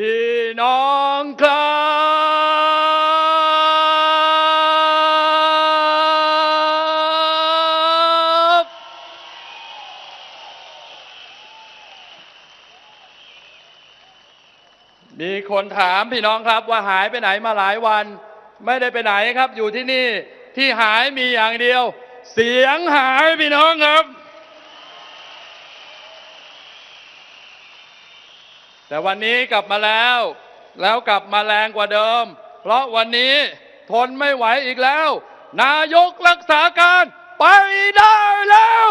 พี่น้องครับมีคนถามพี่น้องครับว่าหายไปไหนมาหลายวัน ไม่ได้ไปไหนครับ อยู่ที่นี่ที่หายมีอย่างเดียว เสียงหายพี่น้องครับ แต่วันนี้กลับมาแล้ว แล้วกลับมาแรงกว่าเดิม เพราะวันนี้ทนไม่ไหวอีกแล้ว นายกรักษาการไปได้แล้ว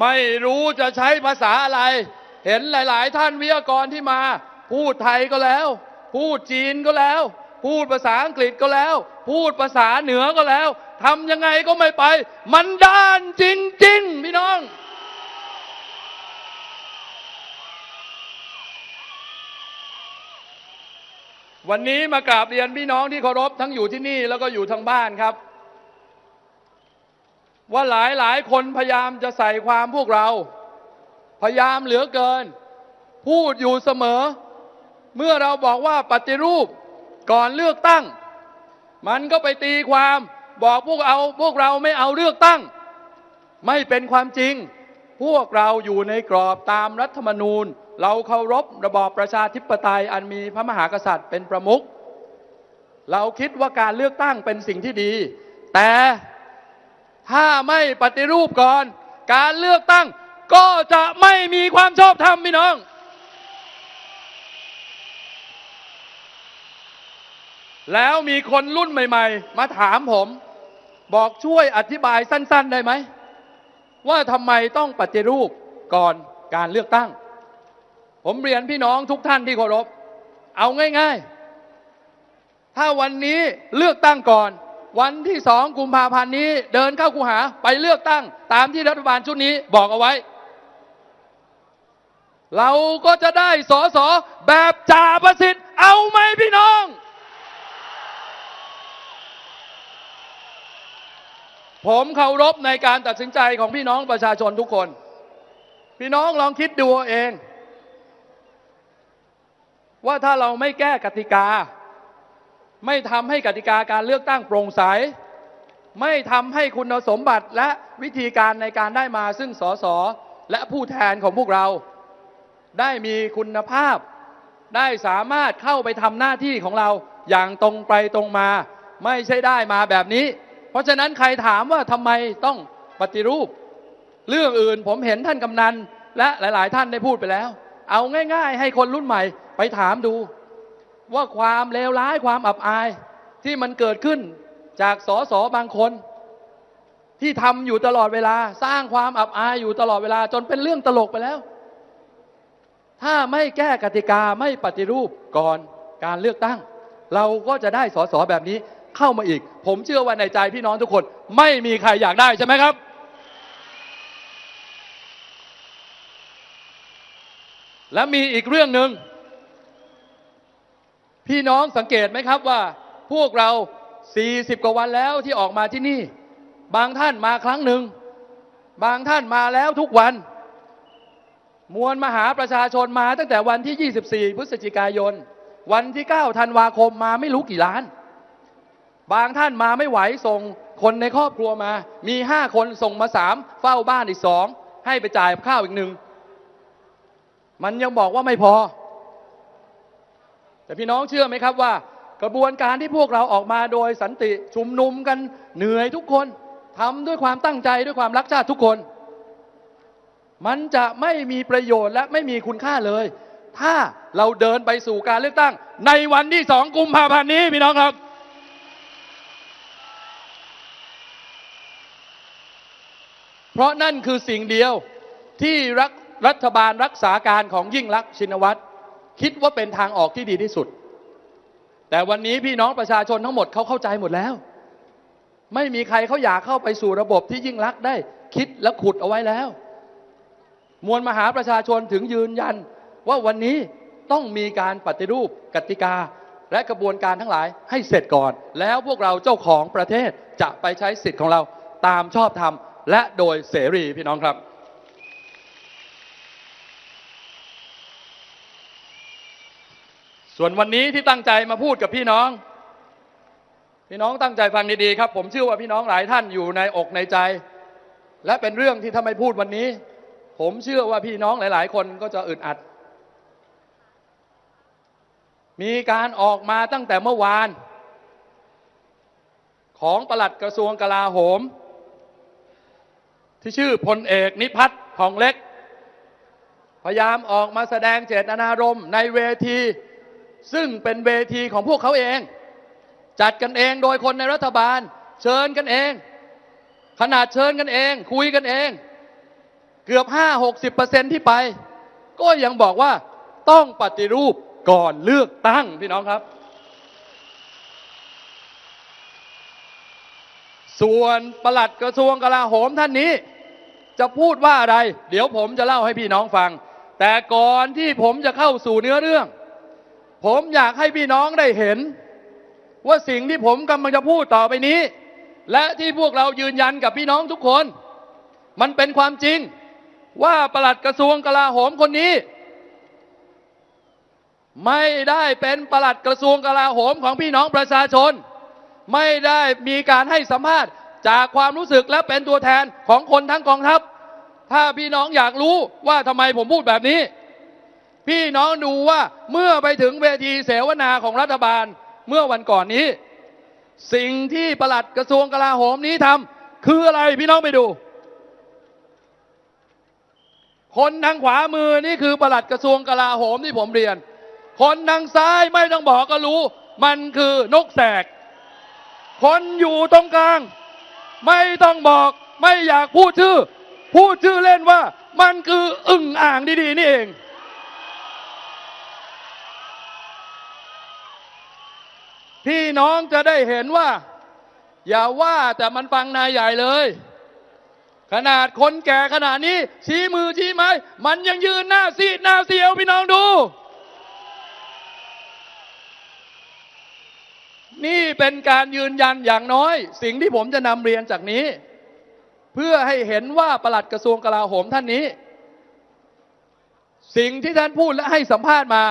ไม่รู้จะใช้ภาษาอะไร เห็นหลาย ๆ ท่านวิทยากรที่มา พูดไทยก็แล้ว พูดจีนก็แล้ว พูดภาษาอังกฤษก็แล้ว พูดภาษาเหนือก็แล้วทำยังไงก็ไม่ไป มันด้านจริง ๆ พี่น้อง วันนี้มากราบเรียนพี่น้องที่เคารพทั้งอยู่ที่นี่แล้วก็อยู่ทางบ้านครับ ว่าหลายหลายๆคนพยายามจะใส่ความพวกเรา พยายามเหลือเกิน พูดอยู่เสมอ เมื่อเราบอกว่าปฏิรูป ก่อนเลือกตั้ง มันก็ไปตีความ บอกพวกเอาพวกเราไม่เอาเลือกตั้ง ไม่เป็นความจริง พวกเราอยู่ในกรอบตามรัฐธรรมนูญ เราเคารพระบอบประชาธิปไตยอันมีพระมหากษัตริย์เป็นประมุขเราคิดว่าการเลือกตั้งเป็นสิ่งที่ดี แต่ถ้าไม่ปฏิรูปก่อน การเลือกตั้งก็จะไม่มีความชอบธรรมพี่น้อง แล้วมีคนรุ่นใหม่ ๆ มาถามผม บอกช่วยอธิบายสั้น ๆ ได้ไหม ว่าทำไมต้องปฏิรูปก่อนการเลือกตั้ง ผมเรียนพี่น้องทุกท่านที่เคารพ เอาง่าย ๆ ถ้าวันนี้เลือกตั้งก่อน วันที่สองกุมภาพันธ์นี้เดินเข้าคูหาไปเลือกตั้ง ตามที่รัฐบาลชุดนี้บอกเอาไว้ เราก็จะได้สอสอแบบจ่าประสิทธิ์เอาไหมพี่น้อง ผมเคารพในการตัดสินใจของพี่น้องประชาชนทุกคน พี่น้องลองคิดดูเอง ว่าถ้าเราไม่แก้กติกา ไม่ทำให้กติกาการเลือกตั้งโปร่งใส ไม่ทำให้คุณสมบัติและวิธีการในการได้มาซึ่งสสและผู้แทนของพวกเรา ได้มีคุณภาพ ได้สามารถเข้าไปทำหน้าที่ของเราอย่างตรงไปตรงมา ไม่ใช่ได้มาแบบนี้ ราะฉะนั้นใครถามว่าทำไมต้องปฏิรูป เรื่องอื่นผมเห็นท่านกำนัน และหลาย ๆ ท่านได้พูดไปแล้ว เอาง่าย ๆ ให้คนรุ่นใหม่ไปถามดู ว่าความเลวร้ายความอับอายที่มันเกิดขึ้นจากสสบางคน ที่ทำอยู่ตลอดเวลา สร้างความอับอายอยู่ตลอดเวลาจนเป็นเรื่องตลกไปแล้ว ถ้าไม่แก้กติกาไม่ปฏิรูปก่อนการเลือกตั้ง เราก็จะได้สสแบบนี้ เข้ามาอีก ผมเชื่อว่าในใจพี่น้องทุกคน ไม่มีใครอยากได้ใช่ไหมครับ และมีอีกเรื่องหนึ่งพี่น้องสังเกตไหมครับว่า พวกเรา 40 กว่าวันแล้วที่ออกมาที่นี่ บางท่านมาครั้งหนึ่ง บางท่านมาแล้วทุกวัน มวลมหาประชาชนมาตั้งแต่วันที่ 24 พฤศจิกายน วันที่ 9 ธันวาคมมาไม่รู้กี่ล้าน บางท่านมาไม่ไหวส่งคนในครอบครัวมา มี5คนส่งมา3เฝ้าบ้านอีกสองให้ไปจ่ายข้าวอีกหนึ่งมันยังบอกว่าไม่พอ แต่พี่น้องเชื่อไหมครับว่า กระบวนการที่พวกเราออกมาโดยสันติชุมนุมกันเหนื่อยทุกคนทำด้วยความตั้งใจด้วยความรักชาติทุกคน มันจะไม่มีประโยชน์และไม่มีคุณค่าเลย ถ้าเราเดินไปสู่การเลือกตั้ง ในวันที่สองกุมภาพันธ์นี้พี่น้องครับ เพราะนั่นคือสิ่งเดียวที่รัฐรัฐบาลรักษาการของยิ่งลักษณ์ชินวัตรคิดว่าเป็นทางออกที่ดีที่สุด แต่วันนี้พี่น้องประชาชนทั้งหมดเขาเข้าใจหมดแล้ว ไม่มีใครเขาอยากเข้าไปสู่ระบบที่ยิ่งลักษณ์ได้ คิดและขุดเอาไว้แล้ว มวลมหาประชาชนถึงยืนยัน ว่าวันนี้ต้องมีการปฏิรูปกติกา และกระบวนการทั้งหลายให้เสร็จก่อน แล้วพวกเราเจ้าของประเทศจะไปใช้สิทธิ์ของเราตามชอบธรรม และโดยเสรีพี่น้องครับ ส่วนวันนี้ที่ตั้งใจมาพูดกับพี่น้อง พี่น้องตั้งใจฟังดีๆครับ ผมเชื่อว่าพี่น้องหลายท่านอยู่ในอกในใจ และเป็นเรื่องที่ถ้าไม่พูดวันนี้ ผมเชื่อว่าพี่น้องหลาย ๆ คนก็จะอึดอัด มีการออกมาตั้งแต่เมื่อวาน ของปลัดกระทรวงกลาโหม ที่ชื่อพลเอกนิพัฒน์ผ่องเล็ก พยายามออกมาแสดงเจตนารมณ์ในเวที ซึ่งเป็นเวทีของพวกเขาเอง จัดกันเองโดยคนในรัฐบาล เชิญกันเอง ขนาดเชิญกันเอง คุยกันเอง เกือบ 5-60%ที่ไป ก็ยังบอกว่าต้องปฏิรูปก่อนเลือกตั้งพี่น้องครับ ส่วนปลัดกระทรวงกลาโหมท่านนี้ จะพูดว่าอะไร เดี๋ยวผมจะเล่าให้พี่น้องฟัง แต่ก่อนที่ผมจะเข้าสู่เนื้อเรื่อง ผมอยากให้พี่น้องได้เห็น ว่าสิ่งที่ผมกำลังจะพูดต่อไปนี้ และที่พวกเรายืนยันกับพี่น้องทุกคน มันเป็นความจริงว่าปลัดกระทรวงกลาโหมคนนี้ ไม่ได้เป็นปลัดกระทรวงกลาโหมของพี่น้องประชาชน ไม่ได้มีการให้สัมภาษณ์จากความรู้สึกและเป็นตัวแทนของคนทั้งกองทัพ ถ้าพี่น้องอยากรู้ว่าทำไมผมพูดแบบนี้ พี่น้องดูว่าเมื่อไปถึงเวทีเสวนาของรัฐบาลเมื่อวันก่อนนี้ สิ่งที่ประหลัดกระทรวงกลาโหมนี้ทำคืออะไรพี่น้องไปดู คนทางขวามือนี่คือประหลัดกระทรวงกลาโหมที่ผมเรียน คนทางซ้ายไม่ต้องบอกก็รู้ มันคือนกแสก คนอยู่ตรงกลาง ไม่ต้องบอกไม่อยากพูดชื่อ พูดชื่อเล่นว่ามันคืออึ่งอ่างดีๆนี่เอง พี่น้องจะได้เห็นว่า อย่าว่าแต่มันฟังนายใหญ่เลย ขนาดคนแก่ขนาดนี้ ชี้มือชี้ไม้ มันยังยืนหน้าซีดหน้าเสียวพี่น้องดู นี่เป็นการยืนยันอย่างน้อย สิ่งที่ผมจะนำเรียนจากนี้ เพื่อให้เห็นว่าปลัดกระทรวงกลาโหมท่านนี้ สิ่งที่ท่านพูดและให้สัมภาษณ์มา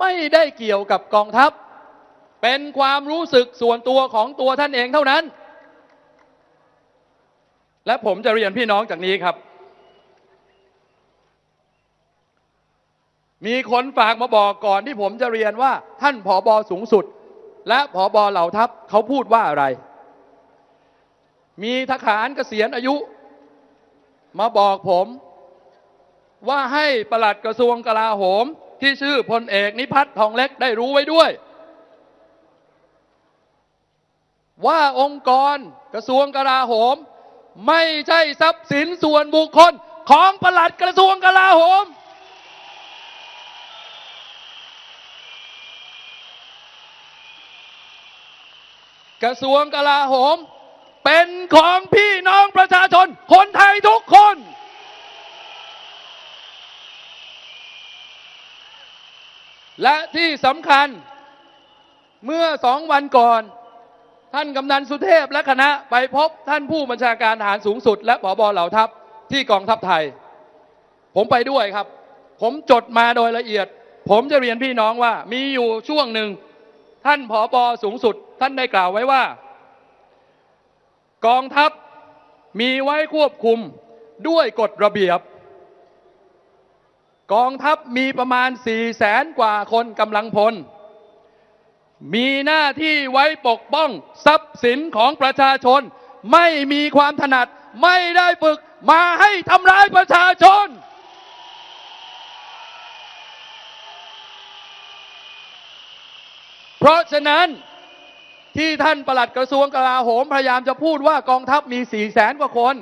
ไม่ได้เกี่ยวกับกองทัพ เป็นความรู้สึกส่วนตัวของตัวท่านเองเท่านั้น และผมจะเรียนพี่น้องจากนี้ครับ มีคนฝากมาบอกก่อนที่ผมจะเรียนว่า ท่านผอบอสูงสุด และผอบอเหล่าทัพเขาพูดว่าอะไร มีทหารเกษียณอายุ มาบอกผม ว่าให้ประหลัดกระทรวงกลาโหม ที่ชื่อพลเอกนิพัฒน์ทองเล็กได้รู้ไว้ด้วย ว่าองค์กรกระทรวงกลาโหม ไม่ใช่ทรัพย์สินส่วนบุคคลของประหลัดกระทรวงกลาโหม กระทรวงกลาโหม เป็นของพี่น้องประชาชน คนไทยทุกคน และที่สำคัญเมื่อสองวันก่อน ท่านกำนันสุเทพและคณะไปพบท่านผู้บัญชาการทหารสูงสุด และผอบเหล่าทัพที่กองทัพไทย ผมไปด้วยครับ ผมจดมาโดยละเอียด ผมจะเรียนพี่น้องว่ามีอยู่ช่วงหนึ่ง ท่านผอบอสูงสุด ท่านได้กล่าวไว้ว่า กองทัพมีไว้ควบคุมด้วยกฎระเบียบ กองทัพมีประมาณ4ี่แสนกว่าคนกำลังพล มีหน้าที่ไว้ปกป้องทรัพย์สินของประชาชน ไม่มีความถนัดไม่ได้ฝึกมาให้ทำร้ายประชาชน เพราะฉะนั้น ที่ท่านปลัดกระทรวงกลาโหมพยายามจะพูดว่ากองทัพมี4ี่แสนกว่าคน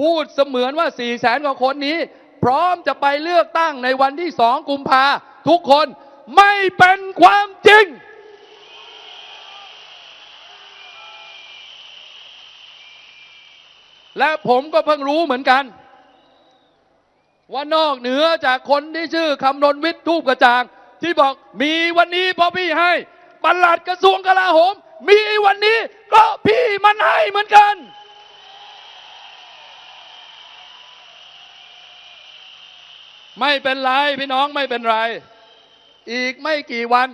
พูดเสมือนว่า4ี่แสนกว่าคนนี้ พร้อมจะไปเลือกตั้งในวันที่สองกุมภาทุกคนไม่เป็นความจริง และผมก็เพิ่งรู้เหมือนกัน ว่านอกเหนือจากคนที่ชื่อคำนนวิทย์ทูปกระจ่าง ที่บอกมีวันนี้เพราะพี่ให้ ปลัดกระทรวงกลาโหม มีวันนี้ก็พี่มันให้เหมือนกัน ไม่เป็นไรพี่น้องไม่เป็นไร อีกไม่กี่วัน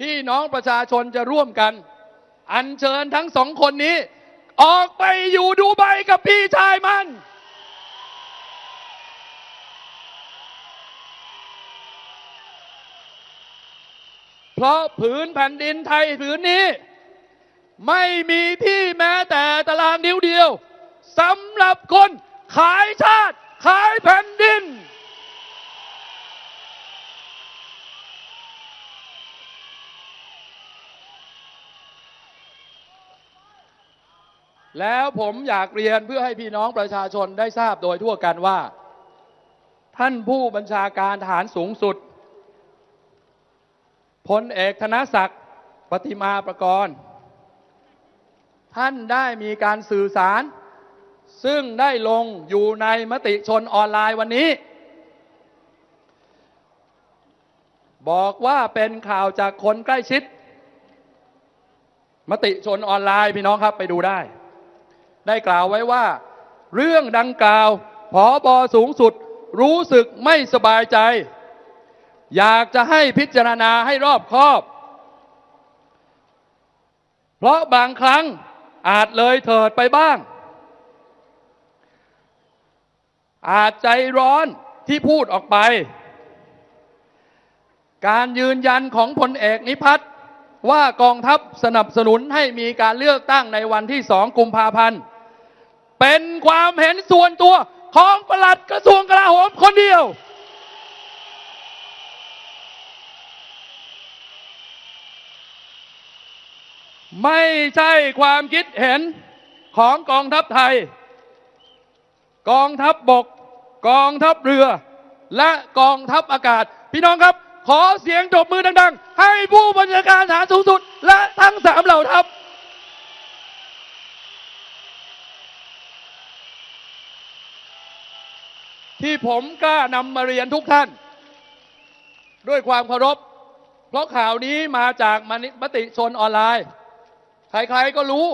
พี่น้องประชาชนจะร่วมกัน อัญเชิญทั้งสองคนนี้ ออกไปอยู่ดูใบกับพี่ชายมัน เพราะผืนแผ่นดินไทยผืนนี้ ไม่มีที่แม้แต่ตารางนิ้วเดียวสำหรับคนขายชาติขายแผ่นดิน แล้วผมอยากเรียนเพื่อให้พี่น้องประชาชนได้ทราบโดยทั่วกันว่า ท่านผู้บัญชาการทหารสูงสุด พลเอกธนศักดิ์ปฏิมาประกรณ์ ท่านได้มีการสื่อสาร ซึ่งได้ลงอยู่ในมติชนออนไลน์วันนี้ บอกว่าเป็นข่าวจากคนใกล้ชิด มติชนออนไลน์พี่น้องครับไปดูได้ ได้กล่าวไว้ว่า เรื่องดังกล่าวผอบอสูงสุดรู้สึกไม่สบายใจ อยากจะให้พิจารณาให้รอบคอบ เพราะบางครั้งอาจเลยเถิดไปบ้าง อาจใจร้อนที่พูดออกไป การยืนยันของพลเอกนิพัฒน์ว่ากองทัพสนับสนุนให้มีการเลือกตั้งในวันที่สองกุมภาพันธ์ เป็นความเห็นส่วนตัวของปลัดกระทรวงกลาโหมคนเดียว ไม่ใช่ความคิดเห็นของกองทัพไทย กองทัพบบก กองทัพเรือ และกองทัพอากาศ พี่น้องครับ ขอเสียงตบมือดัง ๆ ให้ผู้บัญชาการทหารสูงสุด และทั้งสามเหล่าทัพที่ผมกล้านำมาเรียนทุกท่าน ด้วยความเคารพ เพราะข่าวนี้มาจากมติชนออนไลน์ ใครๆก็รู้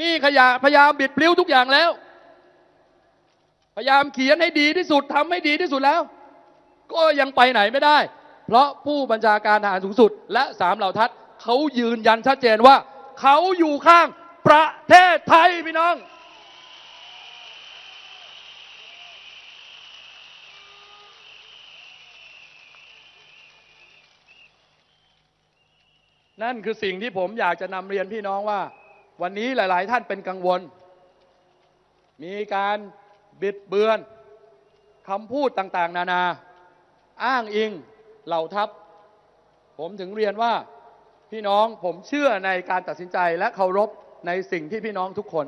นี่ขยะพยายามบิดปลิ้วทุกอย่างแล้ว พยายามเขียนให้ดีที่สุดทำให้ดีที่สุดแล้ว ก็ยังไปไหนไม่ได้ เพราะผู้บัญชาการทหารสูงสุด และสามเหล่าทัพเขายืนยันชัดเจนว่า เขาอยู่ข้างประเทศไทยพี่น้อง นั่นคือสิ่งที่ผมอยากจะนำเรียนพี่น้องว่า วันนี้หลาย ๆ ท่านเป็นกังวล มีการบิดเบือนคำพูดต่าง ๆ นานา อ้างอิงเหล่าทัพ ผมถึงเรียนว่าพี่น้องผมเชื่อในการตัดสินใจและเคารพในสิ่งที่พี่น้องทุกคน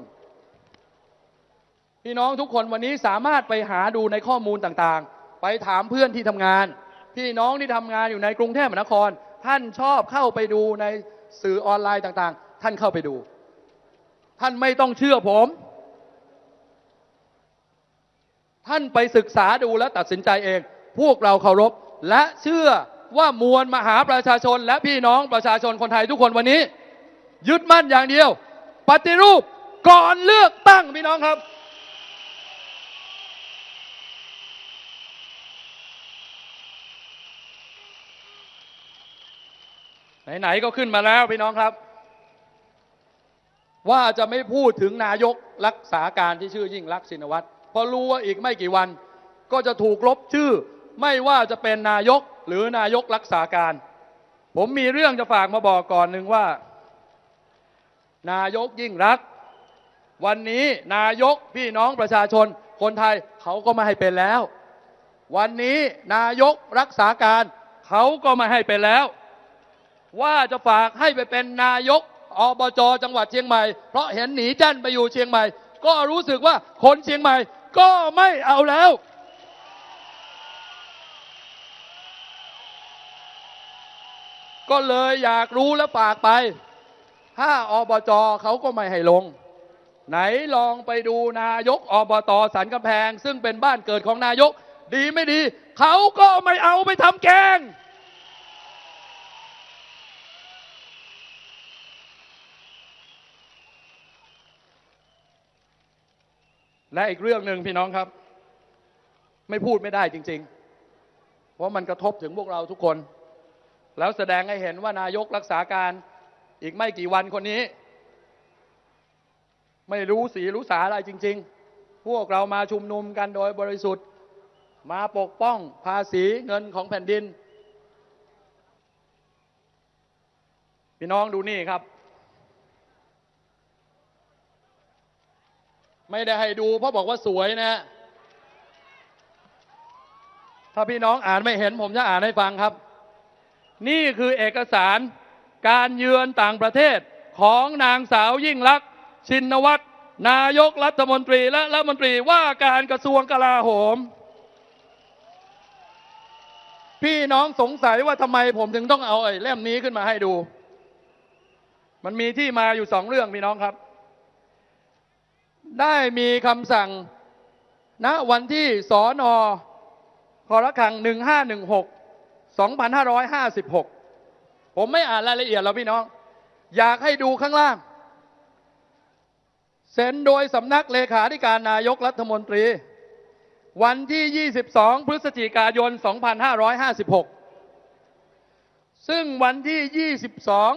พี่น้องทุกคนวันนี้สามารถไปหาดูในข้อมูลต่าง ๆ ไปถามเพื่อนที่ทำงาน พี่น้องที่ทำงานอยู่ในกรุงเทพมหานคร ท่านชอบเข้าไปดูในสื่อออนไลน์ต่างๆ ท่านเข้าไปดู ท่านไม่ต้องเชื่อผม ท่านไปศึกษาดูและตัดสินใจเอง พวกเราเคารพและเชื่อว่ามวลมหาประชาชนและพี่น้องประชาชนคนไทยทุกคนวันนี้ ยึดมั่นอย่างเดียว ปฏิรูปก่อนเลือกตั้งพี่น้องครับ ไหนๆก็ขึ้นมาแล้วพี่น้องครับ ว่าจะไม่พูดถึงนายกรักษาการที่ชื่อยิ่งรักชินวัตรเพราะรู้ว่าอีกไม่กี่วัน ก็จะถูกลบชื่อ ไม่ว่าจะเป็นนายกหรือนายกรักษาการ ผมมีเรื่องจะฝากมาบอกก่อนหนึ่งว่า นายกยิ่งรัก วันนี้นายกพี่น้องประชาชน คนไทยเขาก็ไม่ให้เป็นแล้ว วันนี้นายกรักษาการเขาก็ไม่ให้เป็นแล้ว ว่าจะฝากให้ไปเป็นนายกอบจจังหวัดเชียงใหม่ เพราะเห็นหนีจันไปอยู่เชียงใหม่ ก็รู้สึกว่าคนเชียงใหม่ก็ไม่เอาแล้วก็เลยอยากรู้และฝากไป ถ้าอบจเขาก็ไม่ให้ลง ไหนลองไปดูนายกอบตสันกำแพง ซึ่งเป็นบ้านเกิดของนายก ดีไม่ดี เขาก็ไม่เอาไปทำแกง และอีกเรื่องหนึ่งพี่น้องครับ ไม่พูดไม่ได้จริง ๆ เพราะมันกระทบถึงพวกเราทุกคน แล้วแสดงให้เห็นว่านายกรักษาการอีกไม่กี่วันคนนี้ ไม่รู้สีรู้สาอะไรจริง ๆ พวกเรามาชุมนุมกันโดยบริสุทธิ์ มาปกป้องภาษีเงินของแผ่นดิน พี่น้องดูนี่ครับ ไม่ได้ให้ดูเพราะบอกว่าสวยนะ ถ้าพี่น้องอ่านไม่เห็นผมจะอ่านให้ฟังครับ นี่คือเอกสารการเยือนต่างประเทศของนางสาวยิ่งลักษณ์ชินวัตรนายกรัฐมนตรีและรัฐมนตรีว่าการกระทรวงกลาโหม พี่น้องสงสัยว่าทำไมผมถึงต้องเอาไอ้เล่มนี้ขึ้นมาให้ดู มันมีที่มาอยู่สองเรื่องพี่น้องครับ ได้มีคำสั่งณวันที่สอนอคอระคัง 1516 2556 ผมไม่อ่านรายละเอียดแล้วพี่น้อง อยากให้ดูข้างล่าง เซ็นโดยสำนักเลขาธิการนายกรัฐมนตรี วันที่ 22 พฤศจิกายน 2556 ซึ่งวันที่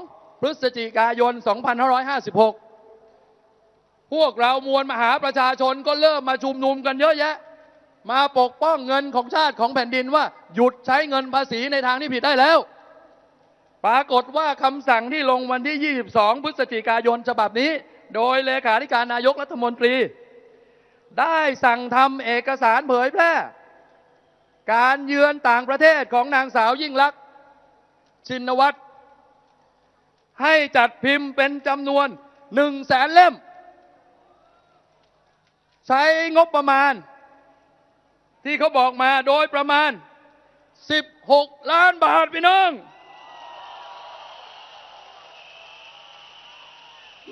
22 พฤศจิกายน 2556 พวกเรามวลมหาประชาชนก็เริ่มมาชุมนุมกันเยอะแยะ มาปกป้องเงินของชาติของแผ่นดินว่า หยุดใช้เงินภาษีในทางที่ผิดได้แล้ว ปรากฏว่าคำสั่งที่ลงวันที่ 22 พฤศจิกายนฉบับนี้ โดยเลขาธิการนายกรัฐมนตรี ได้สั่งทำเอกสารเผยแพร่ การเยือนต่างประเทศของนางสาวยิ่งลักษณ์ชินวัตรให้จัดพิมพ์เป็นจำนวนหนึ่งแสนเล่ม ใช้งบประมาณ ที่เขาบอกมาโดยประมาณ 16 ล้านบาทพี่น้อง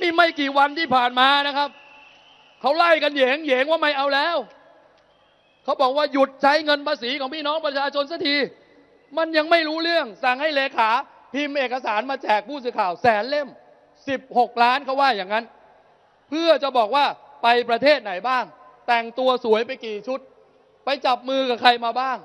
นี่ไม่กี่วันที่ผ่านมานะครับ เขาไล่กันเหยงเหยงว่าไม่เอาแล้ว เขาบอกว่าหยุดใช้เงินภาษีของพี่น้องประชาชนสักที มันยังไม่รู้เรื่องสั่งให้เลขาพิมพ์เอกสารมาแจกผู้สื่อข่าวแสนเล่ม 16 ล้านเขาว่าอย่างนั้น เพื่อจะบอกว่า ไปประเทศไหนบ้าง แต่งตัวสวยไปกี่ชุด ไปจับมือกับใครมาบ้าง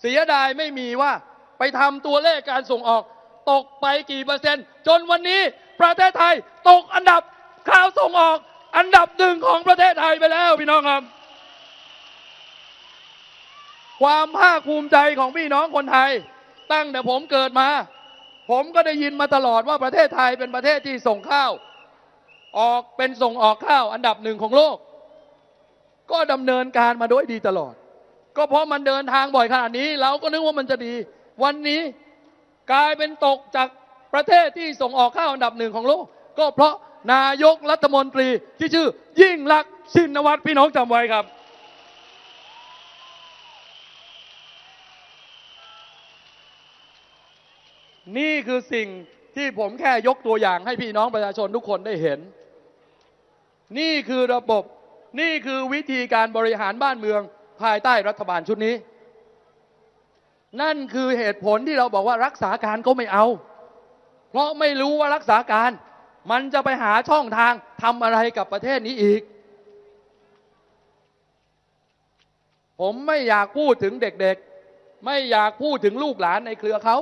เสียดายไม่มีว่า ไปทำตัวเลขการส่งออก ตกไปกี่เปอร์เซ็นต์ จนวันนี้ประเทศไทยตกอันดับข่าวส่งออก อันดับหนึ่งของประเทศไทยไปแล้วพี่น้องครับ ความภาคภูมิใจของพี่น้องคนไทย ตั้งแต่ผมเกิดมา ผมก็ได้ยินมาตลอดว่าประเทศไทยเป็นประเทศที่ส่งข้าว ออกเป็นส่งออกข้าวอันดับหนึ่งของโลก ก็ดำเนินการมาโดยดีตลอด ก็เพราะมันเดินทางบ่อยขนาดนี้ เราก็นึกว่ามันจะดี วันนี้กลายเป็นตกจากประเทศที่ส่งออกข้าวอันดับหนึ่งของโลก ก็เพราะนายกรัฐมนตรีที่ชื่อ ยิ่งลักษณ์ชินวัตรพี่น้องจำไว้ครับ นี่คือสิ่ง ที่ผมแค่ยกตัวอย่างให้พี่น้องประชาชนทุกคนได้เห็น นี่คือระบบนี่คือวิธีการบริหารบ้านเมืองภายใต้รัฐบาลชุดนี้ นั่นคือเหตุผลที่เราบอกว่ารักษาการก็ไม่เอา เพราะไม่รู้ว่ารักษาการ มันจะไปหาช่องทางทำอะไรกับประเทศนี้อีก ผมไม่อยากพูดถึงเด็กๆ ไม่อยากพูดถึงลูกหลานในเครือเขา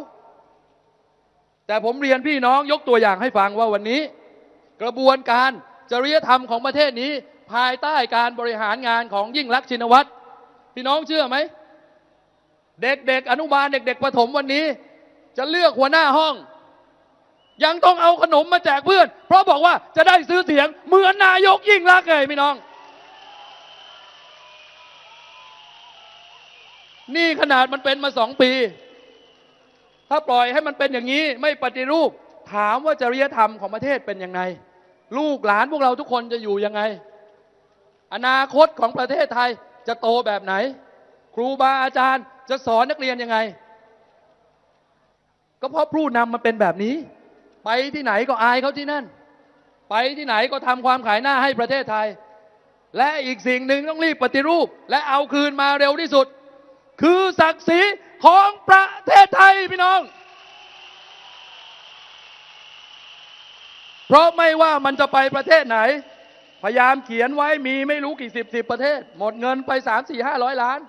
แต่ผมเรียนพี่น้องยกตัวอย่างให้ฟังว่าวันนี้ กระบวนการจริยธรรมของประเทศนี้ ภายใต้การบริหารงานของยิ่งรักษณ์ชินวัตรพี่น้องเชื่อไหม เด็กๆอนุบาลเด็ก ๆประถมวันนี้ จะเลือกหัวหน้าห้อง ยังต้องเอาขนมมาแจกเพื่อน เพราะบอกว่าจะได้ซื้อเสียงเหมือนนายกยิ่งรักษณ์เลยพี่น้อง นี่ขนาดมันเป็นมาสองปี ถ้าปล่อยให้มันเป็นอย่างนี้ไม่ปฏิรูป ถามว่าจริยธรรมของประเทศเป็นยังไง ลูกหลานพวกเราทุกคนจะอยู่ยังไง อนาคตของประเทศไทยจะโตแบบไหน ครูบาอาจารย์จะสอนนักเรียนยังไง ก็เพราะผู้นำมันเป็นแบบนี้ ไปที่ไหนก็อายเขาที่นั่น ไปที่ไหนก็ทำความขายหน้าให้ประเทศไทย และอีกสิ่งหนึ่งต้องรีบปฏิรูป และเอาคืนมาเร็วที่สุด คือศักดิ์ศรี ของประเทศไทยพี่น้อง เพราะไม่ว่ามันจะไปประเทศไหน พยายามเขียนไว้มีไม่รู้กี่สิบสิบประเทศ หมดเงินไปสามสี่ห้าร้อยล้าน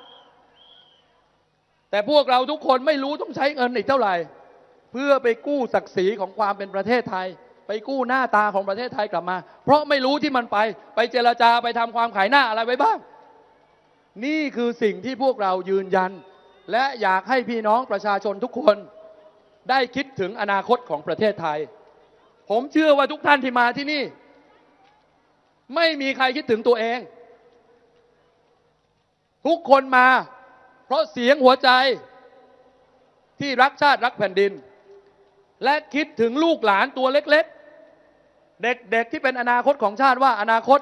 แต่พวกเราทุกคนไม่รู้ต้องใช้เงินอีกเท่าไหร่ เพื่อไปกู้ศักดิ์ศรีของความเป็นประเทศไทย ไปกู้หน้าตาของประเทศไทยกลับมา เพราะไม่รู้ที่มันไป ไปเจรจาไปทำความขายหน้าอะไรไว้บ้าง นี่คือสิ่งที่พวกเรายืนยัน และอยากให้พี่น้องประชาชนทุกคนได้คิดถึงอนาคตของประเทศไทย ผมเชื่อว่าทุกท่านที่มาที่นี่ ไม่มีใครคิดถึงตัวเอง ทุกคนมา เพราะเสียงหัวใจที่รักชาติรักแผ่นดิน และคิดถึงลูกหลานตัวเล็ก ๆ เด็ก ๆ ที่เป็นอนาคตของชาติว่าอนาคต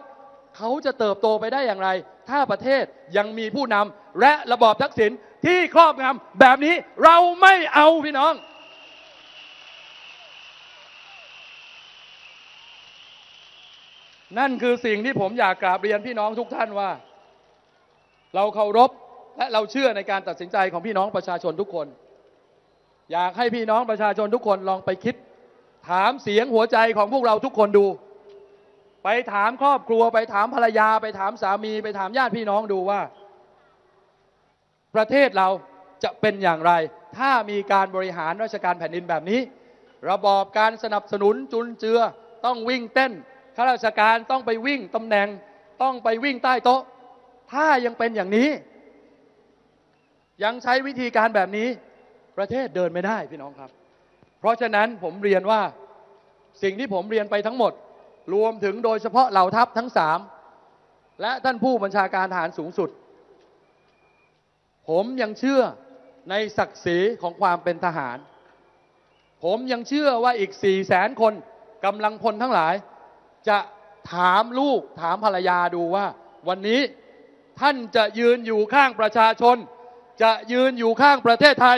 เขาจะเติบโตไปได้อย่างไร ถ้าประเทศยังมีผู้นำและระบอบทักษิณ ที่ครอบงำแบบนี้เราไม่เอาพี่น้อง นั่นคือสิ่งที่ผมอยากกราบเรียนพี่น้องทุกท่านว่า เราเคารพและเราเชื่อในการตัดสินใจของพี่น้องประชาชนทุกคน อยากให้พี่น้องประชาชนทุกคนลองไปคิด ถามเสียงหัวใจของพวกเราทุกคนดู ไปถามครอบครัว ไปถามภรรยา ไปถามสามี ไปถามญาติพี่น้องดูว่า ประเทศเราจะเป็นอย่างไร ถ้ามีการบริหารราชการแผ่นดินแบบนี้ ระบอบการสนับสนุนจุนเจือต้องวิ่งเต้นข้าราชการต้องไปวิ่งตำแหน่งต้องไปวิ่งใต้โต๊ะ ถ้ายังเป็นอย่างนี้ ยังใช้วิธีการแบบนี้ ประเทศเดินไม่ได้พี่น้องครับ เพราะฉะนั้นผมเรียนว่าสิ่งที่ผมเรียนไปทั้งหมด รวมถึงโดยเฉพาะเหล่าทัพทั้งสามและท่านผู้บัญชาการทหารสูงสุด ผมยังเชื่อในศักดิ์ศรีของความเป็นทหาร ผมยังเชื่อว่าอีก4ี่แสนคนกำลังพลทั้งหลาย จะถามลูกถามภรรยาดูว่า วันนี้ท่านจะยืนอยู่ข้างประชาชน จะยืนอยู่ข้างประเทศไทย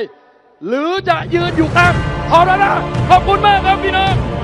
หรือจะยืนอยู่ข้างทรราขอบคุณมากครับพี่น้อง